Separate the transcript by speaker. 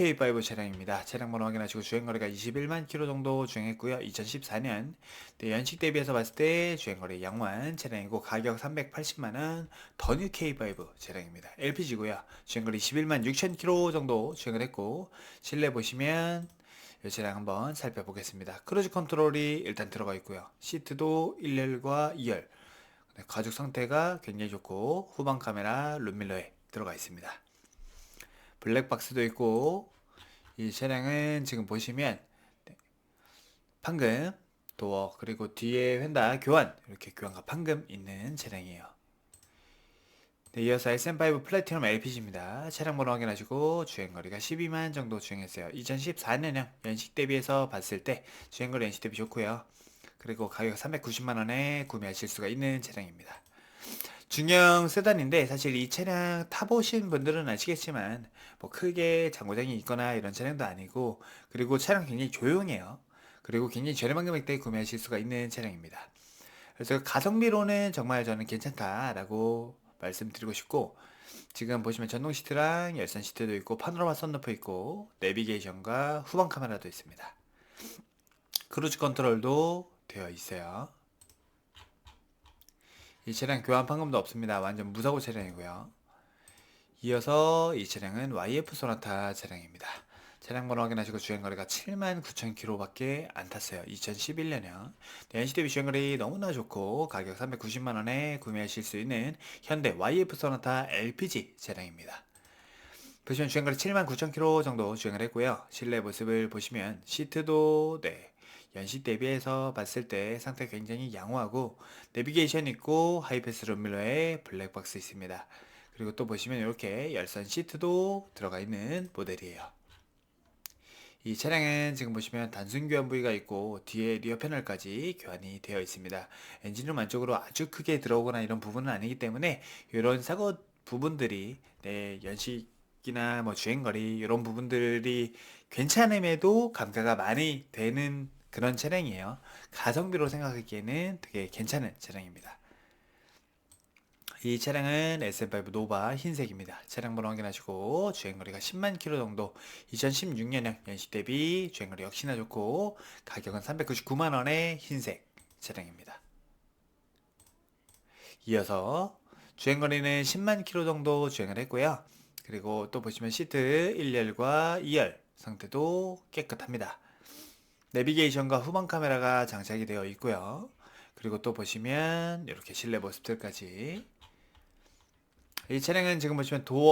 Speaker 1: K5 차량입니다. 차량 번호 확인하시고 주행거리가 21만 킬로 정도 주행했고요. 2014년 네, 연식 대비해서 봤을 때 주행거리 양호한 차량이고 가격 380만 원 더뉴 K5 차량입니다. LPG고요. 주행거리 21만 6천 킬로 정도 주행을 했고 실내 보시면 이 차량 한번 살펴보겠습니다. 크루즈 컨트롤이 일단 들어가 있고요. 시트도 1열과 2열 네, 가죽 상태가 굉장히 좋고 후방 카메라 룸밀러에 들어가 있습니다. 블랙박스도 있고 이 차량은 지금 보시면 네, 판금 도어 그리고 뒤에 휀다 교환 이렇게 교환과 판금 있는 차량이에요. 네, 이어서 SM5 플래티넘 LPG입니다. 차량 번호 확인하시고 주행거리가 12만 정도 주행했어요. 2014년형 연식 대비해서 봤을 때 주행거리 연식 대비 좋고요. 그리고 가격 390만 원에 구매하실 수가 있는 차량입니다. 중형 세단인데 사실 이 차량 타보신 분들은 아시겠지만 뭐 크게 장고장이 있거나 이런 차량도 아니고 그리고 차량 굉장히 조용해요. 그리고 굉장히 저렴한 금액대에 구매하실 수가 있는 차량입니다. 그래서 가성비로는 정말 저는 괜찮다라고 말씀드리고 싶고 지금 보시면 전동 시트랑 열선 시트도 있고 파노라마 썬루프 있고 내비게이션과 후방 카메라도 있습니다. 크루즈 컨트롤도 되어 있어요. 이 차량 교환 판금도 없습니다. 완전 무사고 차량이고요. 이어서 이 차량은 YF 소나타 차량입니다. 차량 번호 확인하시고 주행거리가 7만 9천 킬로밖에 안 탔어요. 2011년형. 네, NC 대비 주행거리 너무나 좋고 가격 390만 원에 구매하실 수 있는 현대 YF 소나타 LPG 차량입니다. 보시면 주행거리 7만 9천 킬로 정도 주행을 했고요. 실내 모습을 보시면 시트도 네 연식 대비해서 봤을 때 상태 가 굉장히 양호하고 내비게이션 있고 하이패스 룸밀러에 블랙박스 있습니다. 그리고 또 보시면 이렇게 열선 시트도 들어가 있는 모델이에요. 이 차량은 지금 보시면 단순 교환 부위가 있고 뒤에 리어 패널까지 교환이 되어 있습니다. 엔진룸 안쪽으로 아주 크게 들어오거나 이런 부분은 아니기 때문에 이런 사고 부분들이 네, 연식이나 뭐 주행거리 이런 부분들이 괜찮음에도 감가가 많이 되는 그런 차량이에요. 가성비로 생각하기에는 되게 괜찮은 차량입니다. 이 차량은 SM5 노바 흰색입니다. 차량 번호 확인하시고 주행거리가 10만 킬로 정도 2016년형 연식 대비 주행거리 역시나 좋고 가격은 399만 원의 흰색 차량입니다. 이어서 주행거리는 10만 킬로 정도 주행을 했고요. 그리고 또 보시면 시트 1열과 2열 상태도 깨끗합니다. 내비게이션과 후방 카메라가 장착이 되어 있고요. 그리고 또 보시면 이렇게 실내 모습들까지 이 차량은 지금 보시면 도어